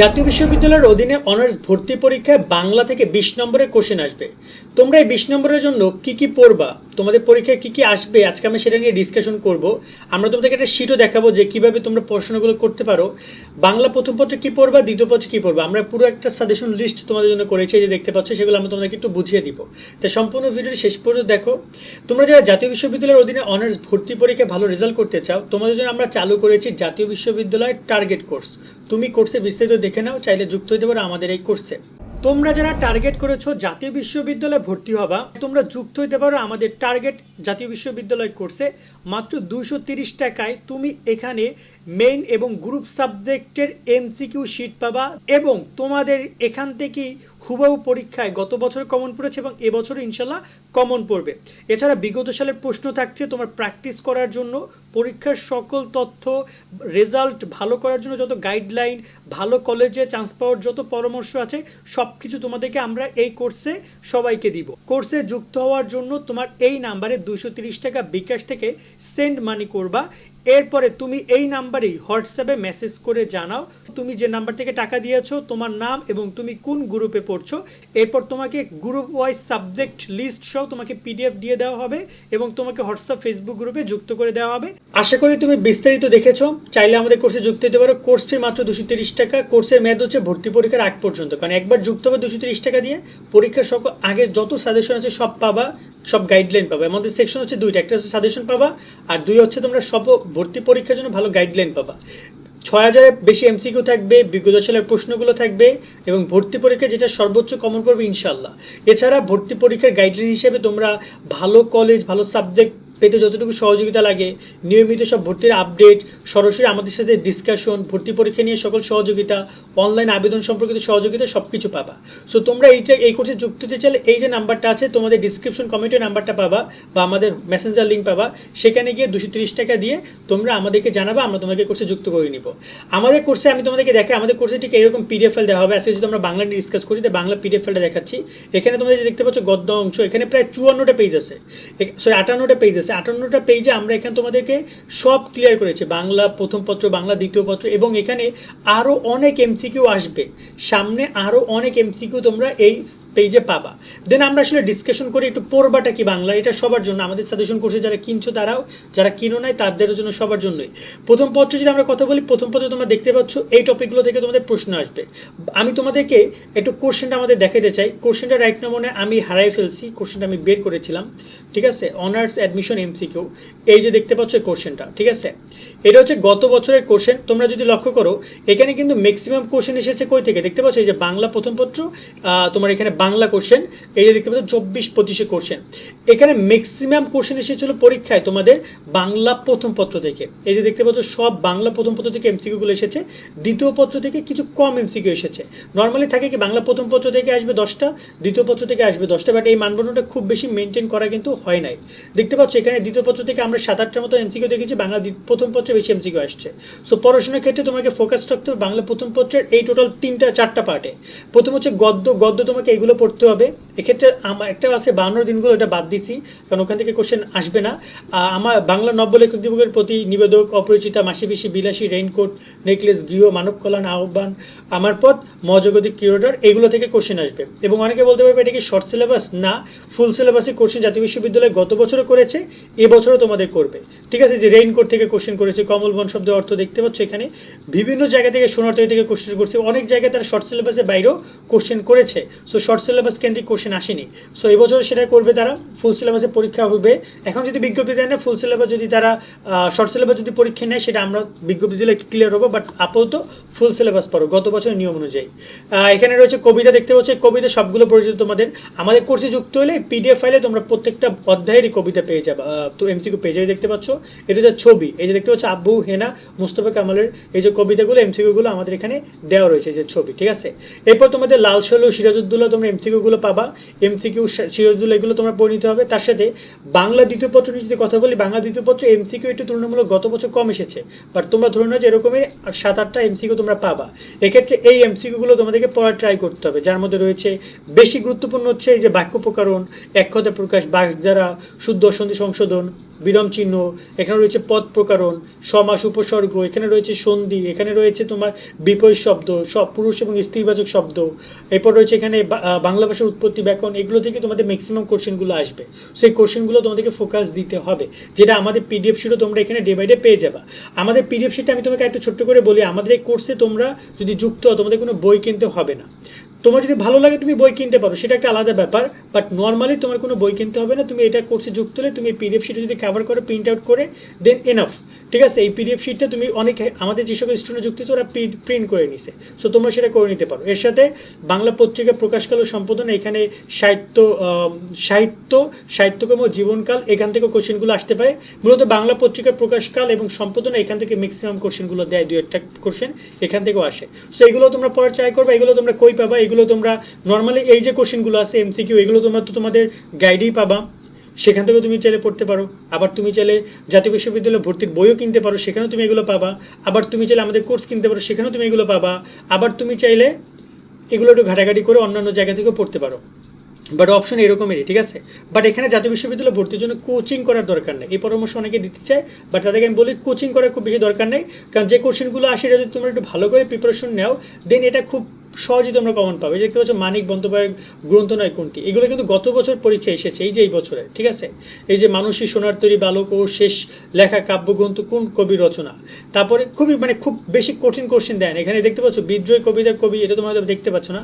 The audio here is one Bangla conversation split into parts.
জাতীয় বিশ্ববিদ্যালয়ের অধীনে অনার্স ভর্তি পরীক্ষায় বাংলা থেকে বিশ নম্বরের কোশ্চেন আসবে। তোমরা এই বিশ নম্বরের জন্য কি কি পড়বা? তোমাদের পরীক্ষায় কি কি আসবে? আজকে আমি সেটা নিয়ে ডিসকাশন করব। আমরা তোমাদেরকে একটা শিটও দেখাবো যে কীভাবে তোমরা প্রশ্নগুলো করতে পারো। বাংলা প্রথম পত্রে কি পড়বা? দ্বিতীয় পত্রে কি পড়বা? আমরা পুরো একটা সাজেশন লিস্ট তোমাদের জন্য করেছি যে দেখতে পাচ্ছ, সেগুলো আমি তোমাদেরকে একটু বুঝিয়ে দিব। তাই সম্পূর্ণ ভিডিওটি শেষ পর্যন্ত দেখো। তোমরা যারা জাতীয় বিশ্ববিদ্যালয়ের অধীনে অনার্স ভর্তি পরীক্ষায় ভালো রেজাল্ট করতে চাও, তোমাদের জন্য আমরা চালু করেছি জাতীয় বিশ্ববিদ্যালয়ের টার্গেট কোর্স তুমি কোর্সে বিস্তারিত দেখে নাও, চাইলে যুক্ত হতে পারো আমাদের এই কোর্সে তোমরা যারা টার্গেট করেছ জাতীয় বিশ্ববিদ্যালয়ে ভর্তি হবা, তোমরা যুক্ত হতে পারো আমাদের টার্গেট জাতীয় বিশ্ববিদ্যালয় কোর্সে মাত্র দুশো তিরিশ টাকায় তুমি এখানে মেইন এবং গ্রুপ সাবজেক্টের এমসিকিউ শিট পাবা এবং তোমাদের এখান থেকেই হুবাহু পরীক্ষায় গত বছর কমন পড়েছে এবং এবছর ইনশাল্লাহ কমন পড়বে। এছাড়া বিগত সালের প্রশ্ন থাকছে তোমার প্র্যাকটিস করার জন্য। পরীক্ষার সকল তথ্য রেজাল্ট ভালো করার জন্য যত গাইডলাইন ভালো কলেজে চান্স পাওয়ার যত পরামর্শ আছে সব কিছু তোমাদেরকে আমরা এই কোর্সে সবাইকে দিব। কোর্সে যুক্ত হওয়ার জন্য তোমার এই নাম্বারে দুশো টাকা বিকাশ থেকে সেন্ড মানি করবা। এরপরে তুমি এই নাম্বারেই হোয়াটসঅ্যাপে মেসেজ করে জানাও তুমি যে নাম্বার থেকে টাকা দিয়েছ, তোমার নাম এবং তুমি কোন গ্রুপে পড়ছো। এরপর তোমাকে গ্রুপ ওয়াইজ সাবজেক্ট লিস্ট সহ তোমাকে পিডিএফ দিয়ে দেওয়া হবে এবং তোমাকে হোয়াটসঅ্যাপ ফেসবুক গ্রুপে যুক্ত করে দেওয়া হবে। আশা করি তুমি বিস্তারিত দেখেছ। চাইলে আমাদের কোর্সে যুক্ত হতে পারো। কোর্স ফি মাত্র দুশো তিরিশ টাকা। কোর্সের মেয়াদ হচ্ছে ভর্তি পরীক্ষার আগ পর্যন্ত। কারণ একবার যুক্ত হবে দুশো তিরিশ টাকা দিয়ে, পরীক্ষার সকল আগে যত সাজেশন আছে সব পাবা। সব গাইডলাইন পাবা। আমাদের সেকশন হচ্ছে দুইটা, একটা হচ্ছে সাজেশন পাবা আর দুই হচ্ছে তোমরা সব ভর্তি পরীক্ষার জন্য ভালো গাইডলাইন পাবা। ছয় হাজারের বেশি এমসিকিউ থাকবে বিগত সালের প্রশ্নগুলো থাকবে এবং ভর্তি পরীক্ষা যেটা সর্বোচ্চ কমন পড়বে ইনশাল্লাহ এছাড়া ভর্তি পরীক্ষার গাইডলাইন হিসেবে তোমরা ভালো কলেজ ভালো সাবজেক্ট পেতে যতটুকু সহযোগিতা লাগে, নিয়মিত সব ভর্তির আপডেট সরাসরি আমাদের সাথে ডিসকাশন ভর্তি পরীক্ষা নিয়ে সকল সহযোগিতা অনলাইন আবেদন সম্পর্কিত সহযোগিতা সব কিছু পাবা। সো তোমরা এইটা, এই কোর্সে যুক্ত হতে চাইলে এই যে নাম্বারটা আছে, তোমাদের ডিসক্রিপশন কমেন্টের নাম্বারটা পাবা বা আমাদের মেসেঞ্জার লিঙ্ক পাবা। সেখানে গিয়ে দুশো তিরিশ টাকা দিয়ে তোমরা আমাদেরকে জানাবা, আমরা তোমাকে কোর্সে যুক্ত করে নিব। আমাদের কোর্সে আমি তোমাদেরকে দেখাই, আমাদের কোর্সে ঠিক এরকম পিডিএফ ফাইল দেওয়া হবে। আজকে যদি আমরা বাংলা নিয়ে ডিসকাস করি বাংলা পিডিএফ ফাইলটা দেখাচ্ছি। এখানে তোমরা যে দেখতে পাচ্ছ, গদ্য অংশ, এখানে প্রায় চুয়ান্নটা পেজ আছে। সরি আটান্নটা পেজ আছে। আটান্নটা পেজে আমরা এখানে তোমাদেরকে সব ক্লিয়ার করেছি। বাংলা প্রথম পত্র, বাংলা দ্বিতীয় পত্র এবং এখানে আরও অনেক এমসিকিউ আসবে। সামনে আরও অনেক এমসিকিউ তোমরা এই পেজে পাবা। দেন আমরা আসলে ডিসকাশন করি, একটু পড়বাটা কি বাংলা? এটা সবার জন্য। আমাদের সাজেশন করছে যারা কিনছো তারাও, যারা কিনো নাই তাদের জন্য সবার জন্যই। প্রথম পত্র যদি আমরা কথা বলি, প্রথম পত্রে তোমরা দেখতে পাচ্ছ এই টপিকগুলো থেকে তোমাদের প্রশ্ন আসবে। আমি তোমাদেরকে একটু কোশ্চেনটা আমাদের দেখাতে চাই। কোশ্চেনটা রাইট না মনে আমি হারাই ফেলছি। কোশ্চেনটা আমি বের করেছিলাম। ঠিক আছে? অনার্স অ্যাডমিশন এমসিকিউ এই যে দেখতে পাচ্ছ কোশ্চেনটা ঠিক আছে? এটা হচ্ছে গত বছরের কোশ্চেন তোমরা যদি লক্ষ্য করো, এখানে কিন্তু ম্যাক্সিমাম কোশ্চেন এসেছে কই থেকে? দেখতে পাচ্ছ এই যে বাংলা প্রথম পত্র তোমার এখানে বাংলা কোশ্চেন এই যে দেখতে পাচ্ছ চব্বিশ পঁচিশে কোশ্চেন এখানে ম্যাক্সিমাম কোশ্চেন এসেছিল পরীক্ষায় তোমাদের বাংলা প্রথম পত্র থেকে। এই যে দেখতে পাচ্ছ সব বাংলা প্রথম পত্র থেকে এমসিকিউগুলো এসেছে। দ্বিতীয় পত্র থেকে কিছু কম এমসিকিউ এসেছে। নর্মালি থাকে কি বাংলা প্রথম পত্র থেকে আসবে দশটা, দ্বিতীয় পত্র থেকে আসবে দশটা বাট এই মানদণ্ডটা খুব বেশি মেনটেন করা কিন্তু হয় নাই। দেখতে পাচ্ছ এখানে দ্বিতীয় পত্র থেকে আমরা সাত, আটটার মতো এমসিকিউ দেখেছি, বাংলা প্রথম পত্রে বেশি এমসিকিউ আসছে। সো পড়াশোনার ক্ষেত্রে তোমাকে ফোকাস রাখতে হবে বাংলা প্রথম পত্রের এই টোটাল তিনটা, চারটা পার্টে প্রথম হচ্ছে গদ্য গদ্য তোমাকে এগুলো পড়তে হবে। এক্ষেত্রে আমার একটা আছে বান্ন দিনগুলো, এটা বাদ দিছি, কারণ ওখান থেকে কোশ্চেন আসবে না। আমার বাংলা নব্য লেখক দিবসের প্রতি নিবেদক, অপরিচিতা মাসি পিসি বিলাসী রেইনকোট নেকলেস গৃহ মানব কল্যাণ আহ্বান, আমার পথ মজগতিক কিউরেটর এগুলো থেকে কোশ্চেন আসবে। এবং অনেকে বলতে পারবে এটা কি শর্ট সিলেবাস না। ফুল সিলেবাসে কোশ্চেন জাতীয় বিশ্ববিদ্যালয় গত বছরও করেছে এবছরও তোমাদের করবে। ঠিক আছে? যে রেইনকোট থেকে কোশ্চেন করেছে, কমল বন শব্দের অর্থ দেখতে পাচ্ছ এখানে। বিভিন্ন জায়গা থেকে সোনারতরি থেকে কোশ্চেন করছে। অনেক জায়গায় তারা শর্ট সিলেবাসের বাইরেও কোশ্চেন করেছে। সো শর্ট সিলেবাস কেন্দ্রিক কোশ্চেন আসেনি। সো এবছর সেটা করবে তারা। ফুল সিলেবাসে পরীক্ষা হবে। এখন যদি বিজ্ঞপ্তি দেয় না ফুল সিলেবাস যদি তারা শর্ট সিলেবাস যদি পরীক্ষা নেয়, সেটা আমরা বিজ্ঞপ্তি দিলে ক্লিয়ার হব। বাট আপাতত ফুল সিলেবাস পড়ো, গত বছরের নিয়ম অনুযায়ী। এখানে রয়েছে কবিতা, দেখতে পাচ্ছ? কবিতা সবগুলো পরিচিত তোমাদের। আমাদের কোর্সে যুক্ত হলে পিডিএফ ফাইলে তোমরা প্রত্যেকটা অধ্যায়েরই কবিতা পেয়ে যাবে। তো এমসিকিউ যাবে দেখতে পাচ্ছ। এটা হচ্ছে ছবি, এই যে দেখতে পাচ্ছ আব্বু, হেনা, মুস্তফা কামালের এই যে কবিতাগুলো এমসিকিউগুলো আমাদের এখানে দেওয়া রয়েছে যে ছবি, ঠিক আছে? এরপর তোমাদের লাল সলু সিরাজউদ্দৌলা তোমরা এমসিকিউগুলো পাবা। এমসিকিউ সিরাজউদ্দৌলা এগুলো তোমরা পড়ে নিতে হবে। তার সাথে বাংলা দ্বিতীয় পত্র নিয়ে যদি কথা বলি, বাংলা দ্বিতীয় পত্র এমসিকিউ একটু তুলনামূলক গত বছর কম এসেছে বাট তোমরা ধরে নাও যে এরকমই সাত আটটা এমসিকিউ তোমরা পাবা। এক্ষেত্রে এই এমসিকিউগুলো তোমাদেরকে পড়ার ট্রাই করতে হবে, যার মধ্যে রয়েছে বেশি গুরুত্বপূর্ণ হচ্ছে এই যে বাক্য প্রকরণ, এক কথা প্রকাশ বাক দ্বারা শুদ্ধ অসন্ধি সংশোধন, বিরাম চিহ্ন, এখানে রয়েছে পদ প্রকারণ, সমাস উপসর্গ, এখানে রয়েছে সন্ধি, এখানে রয়েছে তোমার বিপরীত শব্দ, সব পুরুষ এবং স্ত্রীবাচক শব্দ। এরপর রয়েছে এখানে বাংলা ভাষার উৎপত্তি ব্যাকরণ, এগুলো থেকে তোমাদের ম্যাক্সিমাম কোশ্চেনগুলো আসবে। সেই কোশ্চেনগুলো তোমাদেরকে ফোকাস দিতে হবে, যেটা আমাদের পিডিএফ শিটও তোমরা এখানে ডে বাই ডে পেয়ে যাবা। আমাদের পিডিএফ শিটটা আমি তোমাকে একটু ছোট্ট করে বলি, আমাদের এই কোর্সে তোমরা যদি যুক্ত হও, তোমাদের কোনো বই কিনতে হবে না। তোমার যদি ভালো লাগে, তুমি বই কিনতে পারো সেটা একটা আলাদা ব্যাপার বাট নর্মালি তোমার কোনো বই কিনতে হবে না। তুমি এটা কোর্সে যুক্ত হলে তুমি পিডিএফ শিটে যদি কভার করে প্রিন্ট আউট করে দেন এনাফ ঠিক আছে? এই পিডিএফ শিটটা তুমি অনেক, আমাদের যে সকল স্টুডেন্ট যুক্ত আছে, ওরা প্রিন্ট করে নিছে। সো তোমরা সেটা করে নিতে পারো। এর সাথে বাংলা পত্রিকা প্রকাশকাল ও সম্পাদনা, এখানে সাহিত্য সাহিত্য, সাহিত্যকর্ম জীবনকাল, এখান থেকে কোশ্চেনগুলো আসতে পারে। মূলত বাংলা পত্রিকার প্রকাশকাল এবং সম্পাদনা, এখান থেকে ম্যাক্সিমাম কোশ্চেনগুলো দেয় দু একটা কোশ্চেন এখান থেকেও আসে। সো এগুলো তোমরা পড়ার ট্রাই করবে, এগুলো তোমরা কই পাবা এগুলো তোমরা নর্মালি এই যে কোশ্চেনগুলো আছে এমসিকিউ এগুলো তোমরা তো তোমাদের গাইডেই পাবা। সেখান থেকেও তুমি চাইলে পড়তে পারো। আবার তুমি চাইলে জাতীয় বিশ্ববিদ্যালয়ে ভর্তির বইও কিনতে পারো, সেখানেও তুমি এগুলো পাবা। আবার তুমি চাইলে আমাদের কোর্স কিনতে পারো, সেখানেও তুমি এগুলো পাবা। আবার তুমি চাইলে এগুলো একটু ঘাটাঘাটি করে অন্যান্য জায়গা থেকেও পড়তে পারো। বাট অপশন এরকমেরই, ঠিক আছে? বাট এখানে জাতীয় বিশ্ববিদ্যালয়ে ভর্তির জন্য কোচিং করার দরকার নেই। এই পরামর্শ অনেকে দিতে চায় বাট তাদেরকে আমি বলি কোচিং করার খুব বেশি দরকার নেই। কারণ যে কোশ্চেনগুলো আসে, যদি তোমরা একটু ভালো করে প্রিপারেশন নাও দেন এটা খুব সহজেই তোমরা কমন পাবে। দেখতে পাচ্ছ, মানিক বন্দ্যোপাধ্যায়ের গ্রন্থ নয়, কোনটি? এগুলো কিন্তু গত বছর পরীক্ষা এসেছে, এই যে এই বছরে, ঠিক আছে? এই যে মানুষী সোনার তৈরি, বালক ও শেষ লেখা কাব্যগ্রন্থ কোন কবি রচনা? তারপরে খুবই মানে খুব বেশি কঠিন কোশ্চেন দেন এখানে দেখতে পাচ্ছ, বিদ্রোহী কবিতার কবি, এটা তোমরা দেখতে পাচ্ছ না।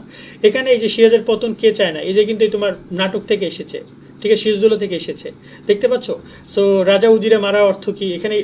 এখানে এই যে সিরাজের পতন কে চায় না? এই যে কিন্তু তোমার নাটক থেকে এসেছে। ঠিক আছে সিরাজদৌল্লা থেকে এসেছে। দেখতে পাচ্ছ? সো রাজা উজিরে মারা অর্থ কি? এখানে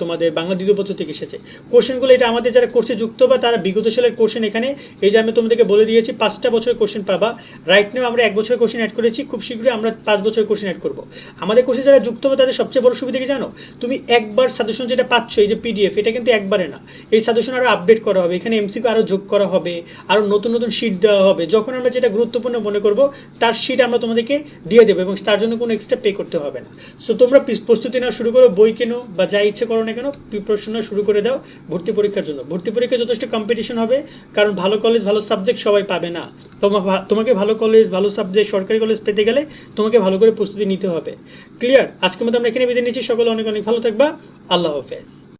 তোমাদের বাংলা দ্বিতীয়পত্র থেকে এসেছে। কোশ্চেনগুলো এটা আমাদের যারা কোর্সে যুক্ত বা তারা বিগত সালের কোশ্চেন এখানে, এই যে আমি তোমাদেরকে বলে দিয়েছি, পাঁচটা বছরের কোশ্চেন পাবা। রাইট নাও আমরা এক বছরের কোশ্চেন অ্যাড করেছি, খুব শীঘ্রই আমরা পাঁচ বছরের কোশ্চেন অ্যাড করব। আমাদের কোর্সে যারা যুক্ত হবে তাদের সবচেয়ে বড় সুবিধা কি জানো? তুমি একবার সাজেশন যেটা পাচ্ছ, এই যে পিডিএফ এটা কিন্তু একবারে না। এই সাজেশন আরও আপডেট করা হবে, এখানে এমসিকিউ আরও যোগ করা হবে আরও নতুন নতুন শিট দেওয়া হবে। যখন আমরা যেটা গুরুত্বপূর্ণ মনে করব, তার শিট আমরা তোমাদেরকে দিয়ে দেবো। এবং তার জন্য কোনো এক্সট্রা পে করতে হবে না। সো তোমরা প্রস্তুতি নেওয়া শুরু করো, বই কেনো বা যা ইচ্ছে করো না কেন প্রিপারেশন শুরু করে দাও ভর্তি পরীক্ষার জন্য। ভর্তি পরীক্ষা যথেষ্ট কম্পিটিশন হবে, কারণ ভালো কলেজ ভালো সাবজেক্ট সবাই পাবে না। তোমা তোমাকে ভালো কলেজ ভালো সাবজেক্ট সরকারি কলেজ পেতে গেলে তোমাকে ভালো করে প্রস্তুতি নিতে হবে। ক্লিয়ার আজকের মতো আমরা এখানে বিদায় নিচ্ছি। সকলে অনেক অনেক ভালো থাকবা। আল্লাহ হাফেজ।